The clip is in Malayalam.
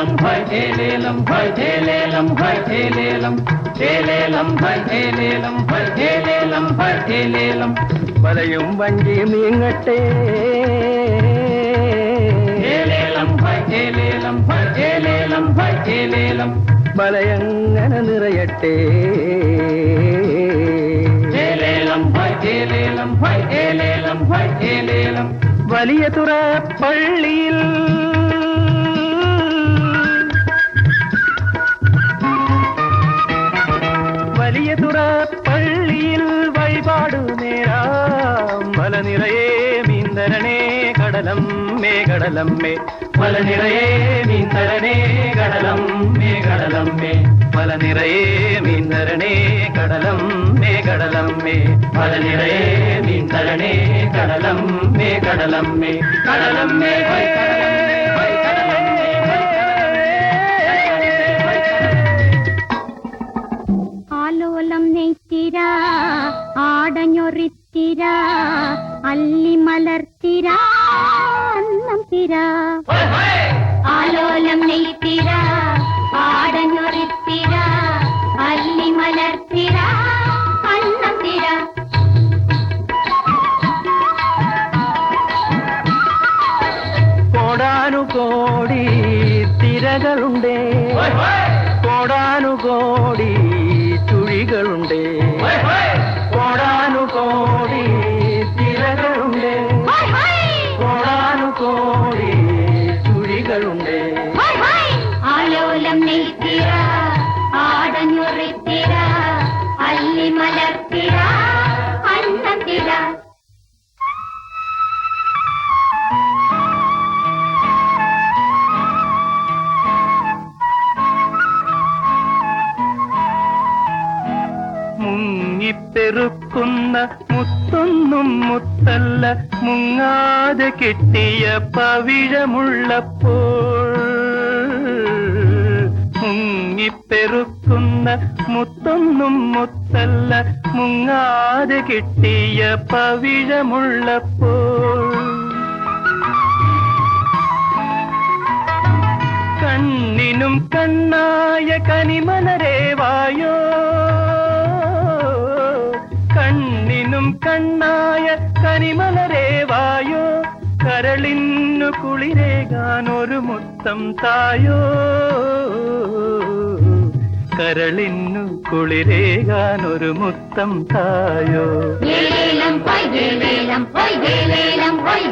லேலம் ஹாய் தே லேலம் ஹாய் தே லேலம் ஹாய் தே லேலம் தே லேலம் ஹாய் தே லேலம் ஹாய் தே லேலம் ஹாய் தே லேலம் வலையும் வஞ்சி மீங்கட்டே ஏலேலம் ஹாய் ஏலேலம் ஹாய் ஏலேலம் ஹாய் ஏலேலம் வலையங்கன நிறையட்டே ஏலேலம் ஹாய் ஏலேலம் ஹாய் ஏலேலம் ஹாய் ஏலேலம் வலிய துற பள்ளியில் எதுர பள்ளியில் வழிபாடு நேரா மல நிறையே மீந்தரனே கடலம் மே கடலம் மே மல நிறையே மீந்தரனே கடலம் மே கடலம் மே மல நிறையே மீந்தரனே கடலம் மே கடலம் மே மல நிறையே மீந்தரனே கடலம் மே கடலம் மே கடலம் மே கடலம் അല്ലി മലർത്തിര അന്നം തിര. ആലോലം നെയ്ത്തിര ആടഞ്ഞൊറിത്തിര അല്ലി മലർത്തിര അന്നം തിര. കോടാനുകോടി തിരകളുണ്ടേ. കോടാനുകോടി ചുഴികളുണ്ടേ. മുങ്ങിപ്പെറുക്കുന്ന മുത്തൊന്നും മുത്തല്ല മുങ്ങാതെ കിട്ടിയ പവിഴമുള്ളപ്പോൾ. മുങ്ങിപ്പെറുക്കുന്ന മുത്തൊന്നും മുത്തല്ല മുങ്ങാതെ കിട്ടിയ പവിഴമുള്ളപ്പോൾ. കണ്ണിനും കണ്ണായ കനിമലരേവായോ കണ്ണിനും കണ്ണായ കനിമലരേവായോ കരളിന്നു കുളിരേകാൻ ഒരു മുത്തം തായോ? കരളിന്നു കുളിരേകാൻ ഒരു മുത്തം തായോ? ഏലേലം പൈ ഏലേലം പൈ ഏലേലം പൈ